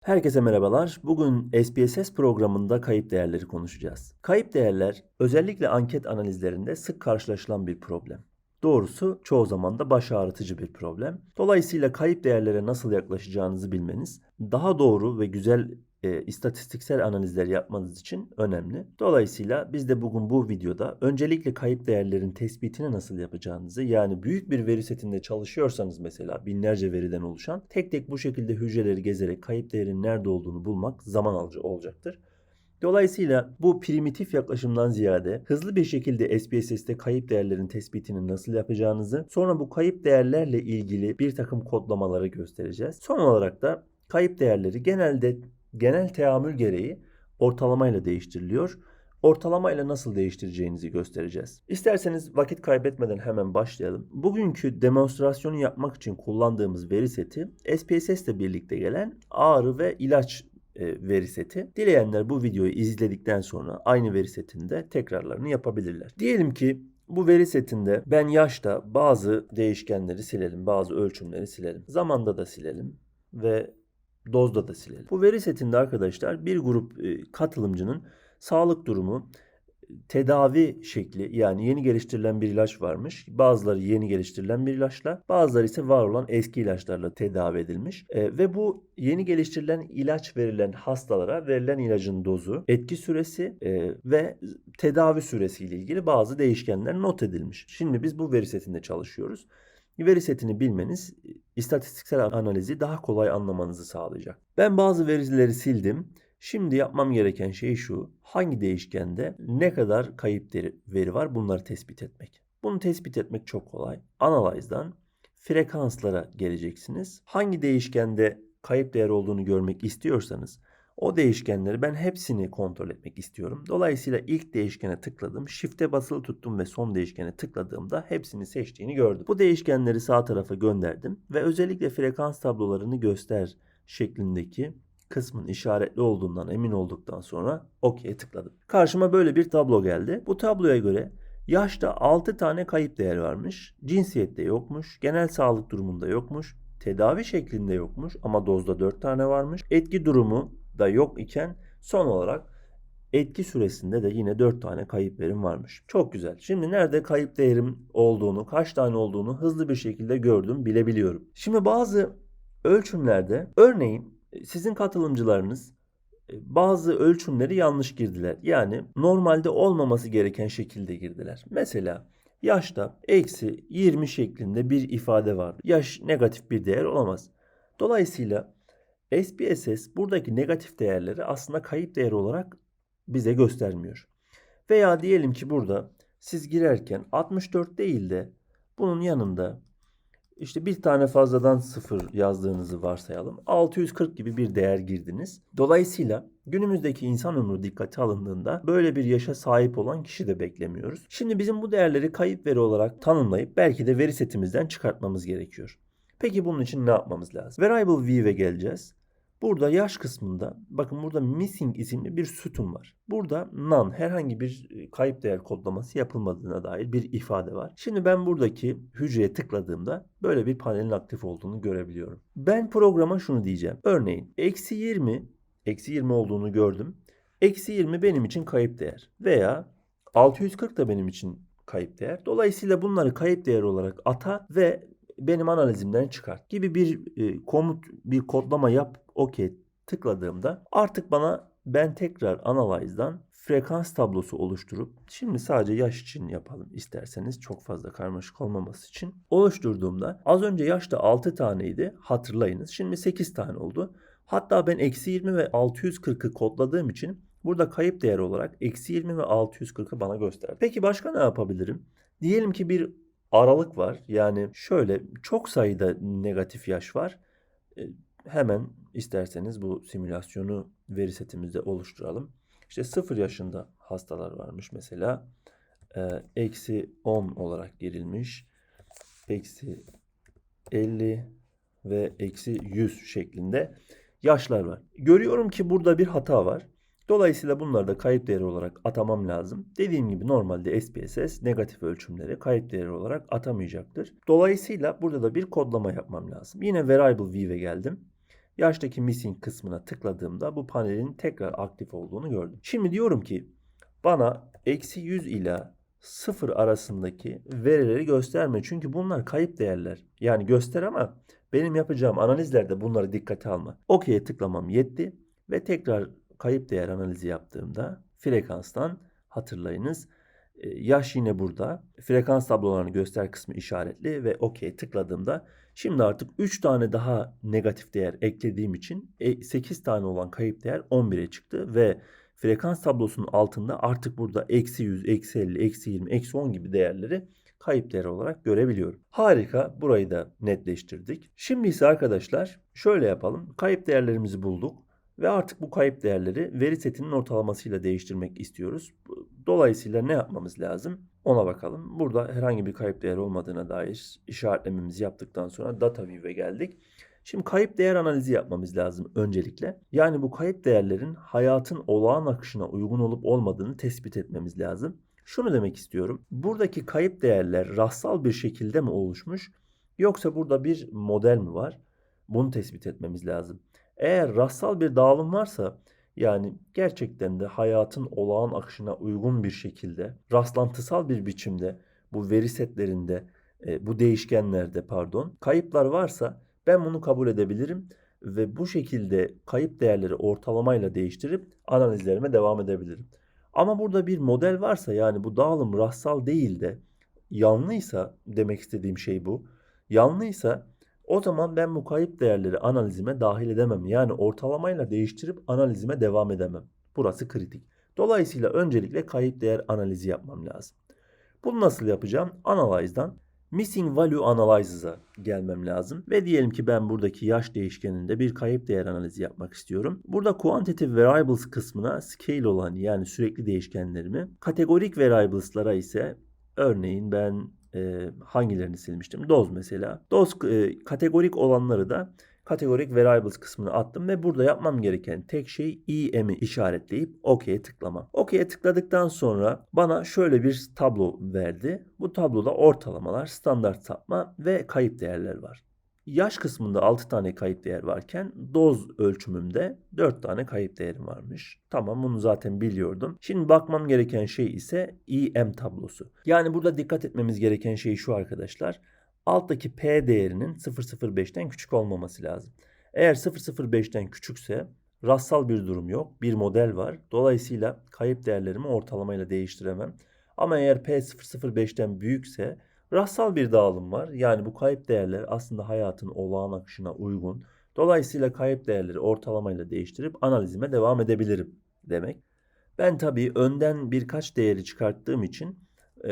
Herkese merhabalar. Bugün SPSS programında kayıp değerleri konuşacağız. Kayıp değerler özellikle anket analizlerinde sık karşılaşılan bir problem. Doğrusu çoğu zaman da baş ağrıtıcı bir problem. Dolayısıyla kayıp değerlere nasıl yaklaşacağınızı bilmeniz daha doğru ve güzel e, istatistiksel analizler yapmanız için önemli. Dolayısıyla biz de bugün bu videoda öncelikle kayıp değerlerin tespitini nasıl yapacağınızı yani büyük bir veri setinde çalışıyorsanız mesela binlerce veriden oluşan tek tek bu şekilde hücreleri gezerek kayıp değerin nerede olduğunu bulmak zaman alıcı olacaktır. Dolayısıyla bu primitif yaklaşımdan ziyade hızlı bir şekilde SPSS'te kayıp değerlerin tespitini nasıl yapacağınızı, sonra bu kayıp değerlerle ilgili bir takım kodlamaları göstereceğiz. Son olarak da kayıp değerleri genelde genel teamül gereği ortalamayla değiştiriliyor. Ortalamayla nasıl değiştireceğinizi göstereceğiz. İsterseniz vakit kaybetmeden hemen başlayalım. Bugünkü demonstrasyonu yapmak için kullandığımız veri seti SPSS ile birlikte gelen ağrı ve ilaç e, veri seti. Dileyenler bu videoyu izledikten sonra aynı veri setinde tekrarlarını yapabilirler. Diyelim ki bu veri setinde ben yaşta bazı değişkenleri silelim, bazı ölçümleri silelim. Zamanda da silelim ve dozda da silelim. Bu veri setinde arkadaşlar bir grup e, katılımcının sağlık durumu, tedavi şekli yani yeni geliştirilen bir ilaç varmış. Bazıları yeni geliştirilen bir ilaçla, bazıları ise var olan eski ilaçlarla tedavi edilmiş. E, ve bu yeni geliştirilen ilaç verilen hastalara verilen ilacın dozu, etki süresi e, ve tedavi süresi ile ilgili bazı değişkenler not edilmiş. Şimdi biz bu veri setinde çalışıyoruz. Veri setini bilmeniz istatistiksel analizi daha kolay anlamanızı sağlayacak. Ben bazı verileri sildim. Şimdi yapmam gereken şey şu. Hangi değişkende ne kadar kayıp veri var bunları tespit etmek. Bunu tespit etmek çok kolay. Analyze'dan frekanslara geleceksiniz. Hangi değişkende kayıp değer olduğunu görmek istiyorsanız o değişkenleri ben hepsini kontrol etmek istiyorum. Dolayısıyla ilk değişkene tıkladım. Shift'e basılı tuttum ve son değişkene tıkladığımda hepsini seçtiğini gördüm. Bu değişkenleri sağ tarafa gönderdim ve özellikle frekans tablolarını göster şeklindeki kısmın işaretli olduğundan emin olduktan sonra OK'ye tıkladım. Karşıma böyle bir tablo geldi. Bu tabloya göre yaşta 6 tane kayıp değer varmış. Cinsiyette yokmuş. Genel sağlık durumunda yokmuş. Tedavi şeklinde yokmuş ama dozda 4 tane varmış. Etki durumu da yok iken son olarak etki süresinde de yine 4 tane kayıp verim varmış. Çok güzel. Şimdi nerede kayıp değerim olduğunu, kaç tane olduğunu hızlı bir şekilde gördüm, bilebiliyorum. Şimdi bazı ölçümlerde örneğin sizin katılımcılarınız e, bazı ölçümleri yanlış girdiler. Yani normalde olmaması gereken şekilde girdiler. Mesela yaşta eksi 20 şeklinde bir ifade var. Yaş negatif bir değer olamaz. Dolayısıyla SPSS buradaki negatif değerleri aslında kayıp değer olarak bize göstermiyor. Veya diyelim ki burada siz girerken 64 değil de bunun yanında işte bir tane fazladan sıfır yazdığınızı varsayalım. 640 gibi bir değer girdiniz. Dolayısıyla günümüzdeki insan ömrü dikkate alındığında böyle bir yaşa sahip olan kişi de beklemiyoruz. Şimdi bizim bu değerleri kayıp veri olarak tanımlayıp belki de veri setimizden çıkartmamız gerekiyor. Peki bunun için ne yapmamız lazım? Variable view'e geleceğiz. Burada yaş kısmında bakın burada missing isimli bir sütun var. Burada none herhangi bir e, kayıp değer kodlaması yapılmadığına dair bir ifade var. Şimdi ben buradaki hücreye tıkladığımda böyle bir panelin aktif olduğunu görebiliyorum. Ben programa şunu diyeceğim. Örneğin eksi 20 eksi 20 olduğunu gördüm. Eksi 20 benim için kayıp değer. Veya 640 da benim için kayıp değer. Dolayısıyla bunları kayıp değer olarak ata ve benim analizimden çıkart gibi bir e, komut, bir kodlama yap, okey tıkladığımda artık bana ben tekrar Analyze'dan frekans tablosu oluşturup şimdi sadece yaş için yapalım isterseniz çok fazla karmaşık olmaması için oluşturduğumda az önce yaşta 6 taneydi hatırlayınız şimdi 8 tane oldu. Hatta ben eksi 20 ve 640'ı kodladığım için burada kayıp değer olarak eksi 20 ve 640'ı bana gösterdi. Peki başka ne yapabilirim? Diyelim ki bir aralık var. Yani şöyle çok sayıda negatif yaş var. E, hemen isterseniz bu simülasyonu veri setimizde oluşturalım. İşte 0 yaşında hastalar varmış mesela. E, eksi 10 olarak girilmiş. Eksi 50 ve eksi 100 şeklinde yaşlar var. Görüyorum ki burada bir hata var. Dolayısıyla bunları da kayıp değeri olarak atamam lazım. Dediğim gibi normalde SPSS negatif ölçümleri kayıp değeri olarak atamayacaktır. Dolayısıyla burada da bir kodlama yapmam lazım. Yine variable view'e geldim. yaştaki missing kısmına tıkladığımda bu panelin tekrar aktif olduğunu gördüm. Şimdi diyorum ki bana eksi 100 ila 0 arasındaki verileri gösterme. Çünkü bunlar kayıp değerler. Yani göster ama benim yapacağım analizlerde bunları dikkate alma. OK'ye tıklamam yetti ve tekrar kayıp değer analizi yaptığımda frekanstan hatırlayınız e, yaş yine burada. Frekans tablolarını göster kısmı işaretli ve OK tıkladığımda şimdi artık 3 tane daha negatif değer eklediğim için 8 e, tane olan kayıp değer 11'e çıktı ve frekans tablosunun altında artık burada eksi 100, eksi 50, eksi 20, eksi 10 gibi değerleri kayıp değer olarak görebiliyorum. Harika. Burayı da netleştirdik. Şimdi ise arkadaşlar şöyle yapalım. Kayıp değerlerimizi bulduk. Ve artık bu kayıp değerleri veri setinin ortalamasıyla değiştirmek istiyoruz. Dolayısıyla ne yapmamız lazım? Ona bakalım. Burada herhangi bir kayıp değer olmadığına dair işaretlememizi yaptıktan sonra data view'e geldik. Şimdi kayıp değer analizi yapmamız lazım öncelikle. Yani bu kayıp değerlerin hayatın olağan akışına uygun olup olmadığını tespit etmemiz lazım. Şunu demek istiyorum. Buradaki kayıp değerler rastsal bir şekilde mi oluşmuş yoksa burada bir model mi var? Bunu tespit etmemiz lazım. Eğer rastsal bir dağılım varsa yani gerçekten de hayatın olağan akışına uygun bir şekilde rastlantısal bir biçimde bu veri setlerinde e, bu değişkenlerde pardon kayıplar varsa ben bunu kabul edebilirim ve bu şekilde kayıp değerleri ortalamayla değiştirip analizlerime devam edebilirim. Ama burada bir model varsa yani bu dağılım rastsal değil de yanlıysa demek istediğim şey bu. Yanlıysa o zaman ben bu kayıp değerleri analizime dahil edemem. Yani ortalamayla değiştirip analizime devam edemem. Burası kritik. Dolayısıyla öncelikle kayıp değer analizi yapmam lazım. Bunu nasıl yapacağım? Analyze'dan Missing Value Analyzes'a gelmem lazım. Ve diyelim ki ben buradaki yaş değişkeninde bir kayıp değer analizi yapmak istiyorum. Burada Quantitative Variables kısmına scale olan yani sürekli değişkenlerimi, kategorik variables'lara ise örneğin ben e, hangilerini silmiştim? Doz mesela. Doz e, kategorik olanları da kategorik variables kısmına attım ve burada yapmam gereken tek şey EM'i işaretleyip OK'ye tıklamam. OK'ye tıkladıktan sonra bana şöyle bir tablo verdi. Bu tabloda ortalamalar, standart sapma ve kayıp değerler var. Yaş kısmında 6 tane kayıp değer varken doz ölçümümde 4 tane kayıp değerim varmış. Tamam bunu zaten biliyordum. Şimdi bakmam gereken şey ise EM tablosu. Yani burada dikkat etmemiz gereken şey şu arkadaşlar. Alttaki P değerinin 0.05'ten küçük olmaması lazım. Eğer 0.05'ten küçükse rastsal bir durum yok. Bir model var. Dolayısıyla kayıp değerlerimi ortalamayla değiştiremem. Ama eğer P 0.05'ten büyükse Rastsal bir dağılım var. Yani bu kayıp değerler aslında hayatın olağan akışına uygun. Dolayısıyla kayıp değerleri ortalamayla değiştirip analizime devam edebilirim demek. Ben tabii önden birkaç değeri çıkarttığım için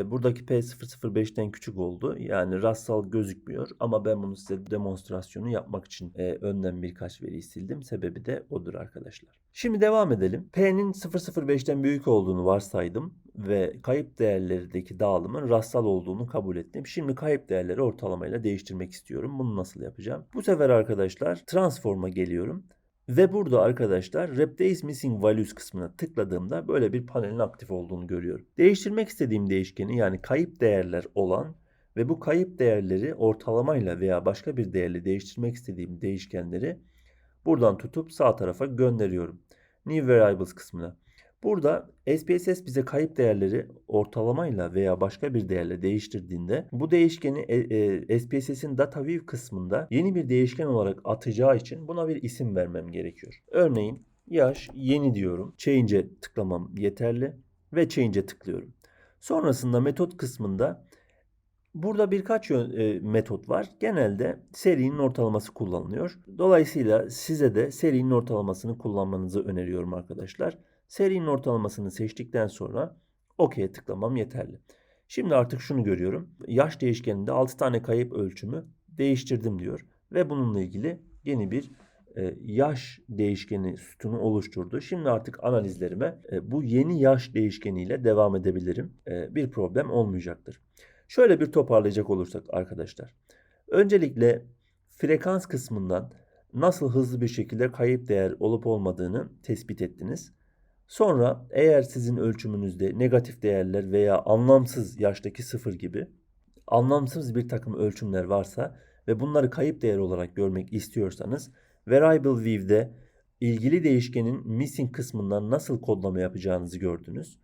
buradaki P005'ten küçük oldu. Yani rastsal gözükmüyor ama ben bunu size demonstrasyonu yapmak için önden birkaç veriyi sildim. Sebebi de odur arkadaşlar. Şimdi devam edelim. P'nin 005'ten büyük olduğunu varsaydım ve kayıp değerlerdeki dağılımın rastsal olduğunu kabul ettim. Şimdi kayıp değerleri ortalamayla değiştirmek istiyorum. Bunu nasıl yapacağım? Bu sefer arkadaşlar transform'a geliyorum. Ve burada arkadaşlar Replace Missing Values kısmına tıkladığımda böyle bir panelin aktif olduğunu görüyorum. Değiştirmek istediğim değişkeni yani kayıp değerler olan ve bu kayıp değerleri ortalamayla veya başka bir değerle değiştirmek istediğim değişkenleri buradan tutup sağ tarafa gönderiyorum. New Variables kısmına. Burada SPSS bize kayıp değerleri ortalamayla veya başka bir değerle değiştirdiğinde bu değişkeni e, e, SPSS'in data view kısmında yeni bir değişken olarak atacağı için buna bir isim vermem gerekiyor. Örneğin yaş yeni diyorum. Change'e tıklamam yeterli ve change'e tıklıyorum. Sonrasında metot kısmında Burada birkaç e, metot var. Genelde serinin ortalaması kullanılıyor. Dolayısıyla size de serinin ortalamasını kullanmanızı öneriyorum arkadaşlar. Serinin ortalamasını seçtikten sonra OK'ye tıklamam yeterli. Şimdi artık şunu görüyorum. Yaş değişkeninde 6 tane kayıp ölçümü değiştirdim diyor. Ve bununla ilgili yeni bir e, yaş değişkeni sütunu oluşturdu. Şimdi artık analizlerime e, bu yeni yaş değişkeniyle devam edebilirim. E, bir problem olmayacaktır. Şöyle bir toparlayacak olursak arkadaşlar. Öncelikle frekans kısmından nasıl hızlı bir şekilde kayıp değer olup olmadığını tespit ettiniz. Sonra eğer sizin ölçümünüzde negatif değerler veya anlamsız yaştaki sıfır gibi anlamsız bir takım ölçümler varsa ve bunları kayıp değer olarak görmek istiyorsanız Variable view'de ilgili değişkenin missing kısmından nasıl kodlama yapacağınızı gördünüz.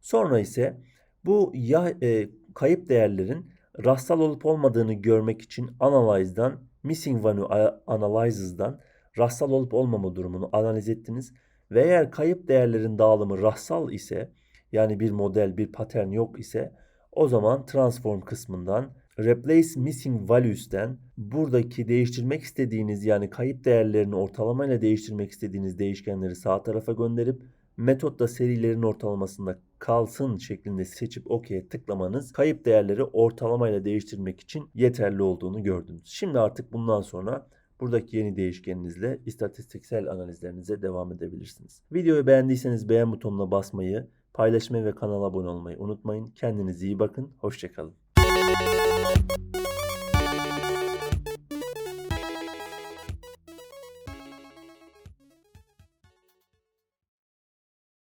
Sonra ise bu ya e, kayıp değerlerin rastsal olup olmadığını görmek için Analyze'dan Missing Value Analyzes'dan rastsal olup olmama durumunu analiz ettiniz. Ve eğer kayıp değerlerin dağılımı rastsal ise yani bir model, bir patern yok ise o zaman transform kısmından replace missing values'ten buradaki değiştirmek istediğiniz yani kayıp değerlerini ortalamayla değiştirmek istediğiniz değişkenleri sağ tarafa gönderip metotta serilerin ortalamasında kalsın şeklinde seçip OK'ye tıklamanız kayıp değerleri ortalamayla değiştirmek için yeterli olduğunu gördünüz. Şimdi artık bundan sonra buradaki yeni değişkeninizle istatistiksel analizlerinize devam edebilirsiniz. Videoyu beğendiyseniz beğen butonuna basmayı, paylaşmayı ve kanala abone olmayı unutmayın. Kendinize iyi bakın. Hoşçakalın.